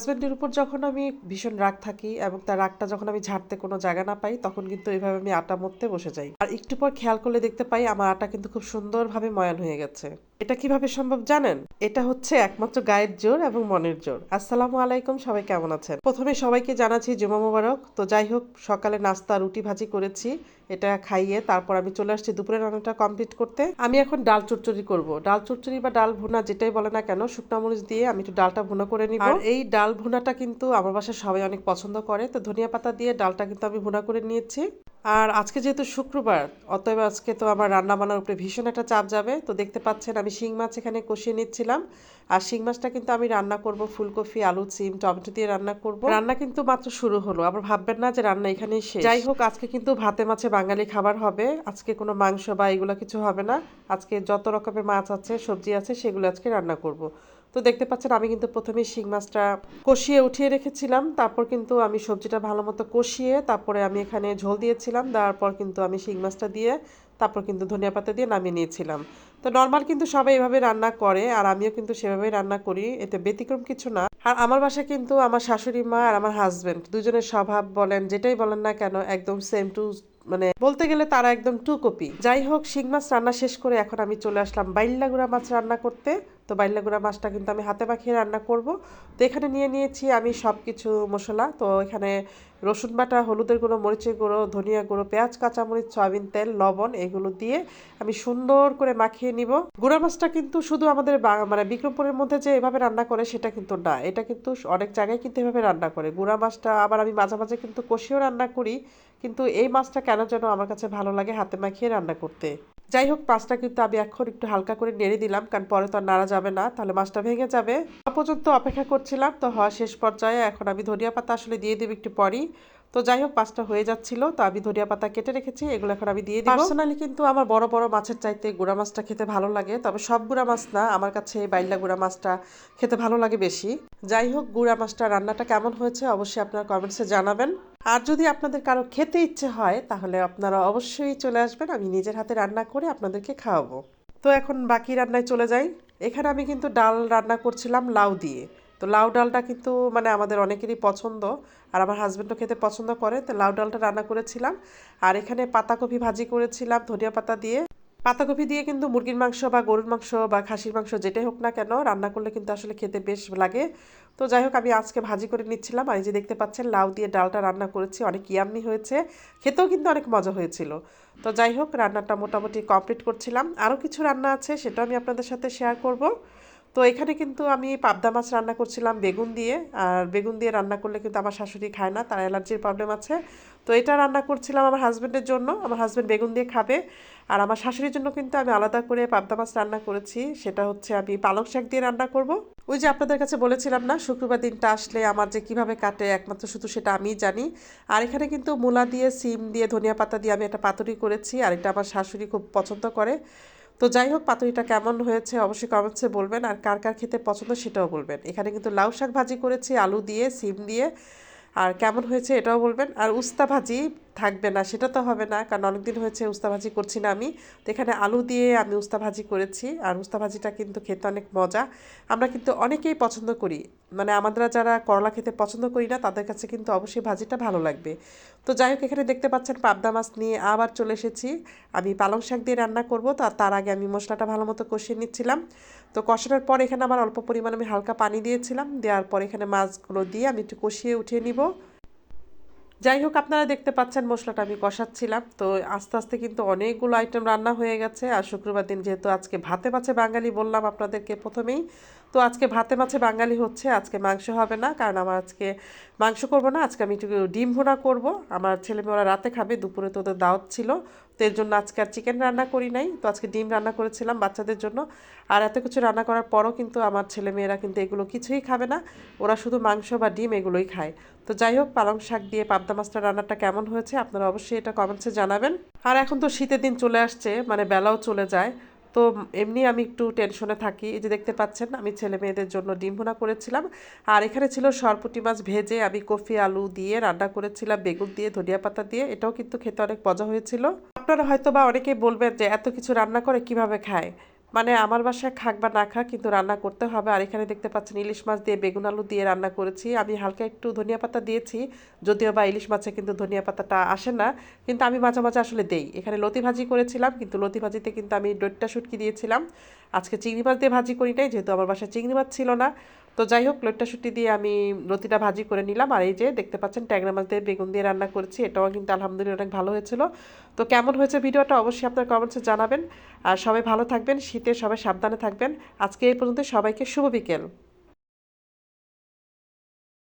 হাজব্যান্ডের উপর যখন আমি ভীষণ রাগ থাকি এবং তার রাগটা যখন আমি ঝাড়তে কোনো জায়গা না পাই, তখন কিন্তু এইভাবে আমি আটা মরতে বসে যাই। আর একটু পর খেয়াল করলে দেখতে পাই, আমার আটা কিন্তু খুব সুন্দরভাবে ময়ান হয়ে গেছে। এটা কীভাবে সম্ভব জানেন? এটা হচ্ছে একমাত্র গায়ের জোর এবং মনের জোর। আসসালামু আলাইকুম সবাই কেমন আছেন? প্রথমে সবাইকে জানাচ্ছি জুমা মোবারক। তো যাই হোক সকালে নাস্তা রুটি ভাজি করেছি এটা খাইয়ে তারপর আমি চলে আসছি দুপুরের রান্নাটা কমপ্লিট করতে। আমি এখন ডাল চচ্চড়ি করব। ডাল চচ্চড়ি বা ডাল ভুনা যেটাই বলে না কেন শুকনো মরিচ দিয়ে আমি একটু ডালটা ভুনা করে নিব। আর এই ডাল ভুনাটা কিন্তু আমার বাসায় সবাই অনেক পছন্দ করে। তো ধনিয়া পাতা দিয়ে ডালটা কিন্তু আমি ভুনা করে নিয়েছি। আর আজকে যেহেতু শুক্রবার, অতএব আজকে তো আমার রান্না বান্নার উপরে ভীষণ একটা চাপ যাবে। তো দেখতে পাচ্ছেন আমি শিং মাছ এখানে কষিয়ে নিচ্ছিলাম। আর শিং মাছটা কিন্তু আমি রান্না করব ফুলকপি, আলু, সিম, টমেটো দিয়ে রান্না করব। রান্না কিন্তু মাত্র শুরু হলো, আবার ভাববেন না যে রান্না এখানেই শেষ। যাই হোক, আজকে কিন্তু ভাতে মাছে বাঙালি খাবার হবে। আজকে কোনো মাংস বা এগুলো কিছু হবে না। আজকে যত রকমের মাছ আছে, সবজি আছে, সেগুলো আজকে রান্না করব। তো দেখতে পাচ্ছেন, আমি কিন্তু প্রথমে শিং মাছটা কষিয়ে উঠিয়ে রেখেছিলাম। তারপর কিন্তু আমি সবজিটা ভালো মতো কষিয়ে, তারপরে আমি এখানে ঝোল দিয়েছিলাম। দেওয়ার পর কিন্তু আমি শিং মাছটা দিয়ে, তারপর কিন্তু ধনিয়া পাতা দিয়ে নামিয়ে নিয়েছিলাম। তো নর্মাল কিন্তু সবাই এভাবে রান্না করে, আর আমিও কিন্তু সেভাবেই রান্না করি। এতে ব্যতিক্রম কিছু না। আর আমার বাসায় কিন্তু আমার শাশুড়ি মা আর আমার হাজবেন্ড দুজনের স্বভাব বলেন, যেটাই বলেন না কেন, একদম সেম টু মানে বলতে গেলে তারা একদম টু কপি যাই হোক, শিং মাছ রান্না শেষ করে এখন আমি চলে আসলাম বাইল্লাগুড়া মাছ রান্না করতে। তো বাইল্লাগুড়া মাছটা কিন্তু আমি হাতে মাখিয়ে রান্না করব। তো এখানে নিয়ে নিয়েছি আমি সব কিছু মশলা। তো এখানে রসুন বাটা, হলুদের গুঁড়ো, মরিচের গুঁড়ো, ধনিয়া গুঁড়ো, পেঁয়াজ, কাঁচামরিচ, সয়াবিন তেল, লবণ এগুলো দিয়ে আমি সুন্দর করে মাখিয়ে নিব। গুঁড়া মাছটা কিন্তু শুধু আমাদের মানে বিক্রমপুরের মধ্যে যে এভাবে রান্না করে সেটা কিন্তু না। এটা কিন্তু অনেক জায়গায় কিন্তু এভাবে রান্না করে। গুঁড়া মাছটা আবার আমি মাঝে মাঝে কিন্তু কষিয়েও রান্না করি। কিন্তু এই মাছটা কেন যেন আমার কাছে ভালো লাগে হাতে মাখিয়ে রান্না করতে। যাই হোক মাছটা কিন্তু আমি এখন একটু হালকা করে নেড়ে দিলাম, কারণ পরে তো আর নাড়া যাবে না, তাহলে মাছটা ভেঙে যাবে। পর্যন্ত অপেক্ষা করছিলাম, তো হওয়া শেষ পর্যায়ে, এখন আমি ধনিয়া পাতা আসলে দিয়ে দেবো একটু পরই। তো যাই হোক পাঁচটা হয়ে যাচ্ছিল, তো আমি ধনিয়া পাতা কেটে রেখেছি, এগুলো এখন আমি দিয়ে দিই পার্সোনালি কিন্তু আমার বড় বড় মাছের চাইতে গুঁড়া মাছটা খেতে ভালো লাগে, তবে সব গুঁড়া মাছ না, আমার কাছে বাইল্লা গুঁড়া মাছটা খেতে ভালো লাগে বেশি। যাই হোক গুঁড়া মাছটা রান্নাটা কেমন হয়েছে অবশ্যই আপনার কমেন্টসে জানাবেন। আর যদি আপনাদের কারও খেতে ইচ্ছে হয়, তাহলে আপনারা অবশ্যই চলে আসবেন, আমি নিজের হাতে রান্না করে আপনাদেরকে খাওয়াবো। তো এখন বাকি রান্নায় চলে যাই। এখানে আমি কিন্তু ডাল রান্না করছিলাম লাউ দিয়ে। তো লাউ ডালটা কিন্তু মানে আমাদের অনেকেরই পছন্দ, আর আমার হাজব্যান্ডও খেতে পছন্দ করে, তো লাউ ডালটা রান্না করেছিলাম। আর এখানে পাতাকপি ভাজি করেছিলাম ধনিয়া পাতা দিয়ে। পাতাকপি দিয়ে কিন্তু মুরগির মাংস বা গরুর মাংস বা খাসির মাংস যেটাই হোক না কেন, রান্না করলে কিন্তু আসলে খেতে বেশ লাগে। তো যাই হোক, আমি আজকে ভাজি করে নিচ্ছিলাম, আর এই যে দেখতে পাচ্ছেন, লাউ দিয়ে ডালটা রান্না করেছি, অনেক ইয়াম্মি হয়েছে। খেতেও কিন্তু অনেক মজা হয়েছিল। তো যাই হোক, রান্নাটা মোটামুটি কমপ্লিট করছিলাম। আরও কিছু রান্না আছে, সেটাও আমি আপনাদের সাথে শেয়ার করব। তো এখানে কিন্তু আমি পাবদা মাছ রান্না করছিলাম বেগুন দিয়ে। আর বেগুন দিয়ে রান্না করলে কিন্তু আমার শাশুড়ি খায় না, তার অ্যালার্জির প্রবলেম আছে। তো এটা রান্না করছিলাম আমার হাজব্যান্ডের জন্য, আমার হাজব্যান্ড বেগুন দিয়ে খাবে। আর আমার শাশুড়ির জন্য কিন্তু আমি আলাদা করে পাবদা মাছ রান্না করেছি, সেটা হচ্ছে আমি পালং শাক দিয়ে রান্না করব। ওই যে আপনাদের কাছে বলেছিলাম না, শুক্রবার দিনটা আসলে আমার যে কীভাবে কাটে একমাত্র শুধু সেটা আমিই জানি। আর এখানে কিন্তু মূলা দিয়ে, সিম দিয়ে, ধনিয়া পাতা দিয়ে আমি একটা পাতুরি করেছি, আর এটা আমার শাশুড়ি খুব পছন্দ করে। তো যাই হোক, পাতুরিটা কেমন হয়েছে অবশ্যই কমেন্টসে বলবেন। আর কার কার খেতে পছন্দ সেটাও বলবেন। এখানে কিন্তু লাউ শাক ভাজি করেছি, আলু দিয়ে, সিম দিয়ে। আর কেমন হয়েছে এটাও বলবেন। আর উস্তা ভাজি থাকবে না, সেটা তো হবে না, কারণ অনেকদিন হয়েছে উস্তা ভাজি করছি না আমি। তো এখানে আলু দিয়ে আমি উস্তা ভাজি করেছি, আর উস্তা ভাজিটা কিন্তু খেতে অনেক মজা। আমরা কিন্তু অনেকেই পছন্দ করি মানে আমরা যারা করলা খেতে পছন্দ করি না, তাদের কাছে কিন্তু অবশ্যই ভাজিটা ভালো লাগবে। তো যাই হোক, এখানে দেখতে পাচ্ছেন পাবদা মাছ নিয়ে আবার চলে এসেছি। আমি পালং শাক দিয়ে রান্না করব, তো তার আগে আমি মশলাটা ভালো মতো কষিয়ে নিচ্ছিলাম। তো কষানোর পর এখানে আমার অল্প পরিমাণে আমি হালকা পানি দিয়েছিলাম, দেওয়ার পর এখানে মাছগুলো দিয়ে আমি একটু কষিয়ে উঠিয়ে নিব। যাই হোক আপনারা দেখতে পাচ্ছেন মশলাটা আমি কষাচ্ছিলাম। তো আস্তে আস্তে কিন্তু অনেকগুলো আইটেম রান্না হয়ে গেছে। আর শুক্রবার দিন যেহেতু আজকে ভাতে পাচ্ছে বাঙালি বললাম আপনাদেরকে প্রথমেই। তো আজকে ভাতে মাছে বাঙালি হচ্ছে, আজকে মাংস হবে না, কারণ আমার আজকে মাংস করব না, আজকে আমি একটু ডিম ভোনা করব। আমার ছেলে মেয়েরা রাতে খাবে, দুপুরে তো ওদের দাওয়াত ছিল, তো এর জন্য আজকে আর চিকেন রান্না করি নাই, তো আজকে ডিম রান্না করেছিলাম বাচ্চাদের জন্য। আর এত কিছু রান্না করার পরও কিন্তু আমার ছেলে মেয়েরা কিন্তু এগুলো কিছুই খাবে না, ওরা শুধু মাংস বা ডিম এগুলোই খায়। তো যাই হোক, পালং শাক দিয়ে পাবদা মাছটা রান্নাটা কেমন হয়েছে, আপনারা অবশ্যই এটা কমেন্টসে জানাবেন। আর এখন তো শীতের দিন চলে আসছে মানে বেলাও চলে যায় তো এমনি আমি একটু টেনশনে থাকি। এই যে দেখতে পাচ্ছেন, আমি ছেলে মেয়েদের জন্য ডিম ভুনা করেছিলাম। আর এখানে ছিল সরপুটি মাছ ভেজে আমি কফি, আলু দিয়ে রান্না করেছিলাম, বেগুন দিয়ে, ধনিয়া পাতা দিয়ে। এটাও কিন্তু খেতে অনেক মজা হয়েছিল। আপনারা হয়তো বা অনেকেই বলবেন যে, এত কিছু রান্না করে কীভাবে খায়? মানে আমার বাসায় খাক বা না খাক, কিন্তু রান্না করতে হবে। আর এখানে দেখতে পাচ্ছেন ইলিশ মাছ দিয়ে বেগুন আলু দিয়ে রান্না করেছি। আমি হালকা একটু ধনিয়া পাতা দিয়েছি, যদিও বা ইলিশ মাছে কিন্তু ধনিয়া পাতাটা আসে না, কিন্তু আমি মাঝে মাঝে আসলে দেই। এখানে লতি ভাজি করেছিলাম, কিন্তু লতি ভাজিতে কিন্তু আমি ডোটটা শুটকি দিয়েছিলাম। আজকে চিংড়ি মাছ দিয়ে ভাজি করি নাই, যেহেতু আমার বাসায় চিংড়ি মাছ ছিল না। তো যাই হোক লোটটা শুটি দিয়ে আমি রতিটা ভাজি করে নিলাম। আর এই যে দেখতে পাচ্ছেন, ট্যাংরা মাছ দিয়ে বেগুন দিয়ে রান্না করছি। এটাও কিন্তু আলহামদুলিল্লাহ অনেক ভালো হয়েছিল। তো কেমন হয়েছে ভিডিওটা অবশ্যই আপনার কমেন্টসে জানাবেন। আর সবাই ভালো থাকবেন, শীতে সবাই সাবধানে থাকবেন। আজকে এই পর্যন্ত সবাইকে শুভ বিকেল।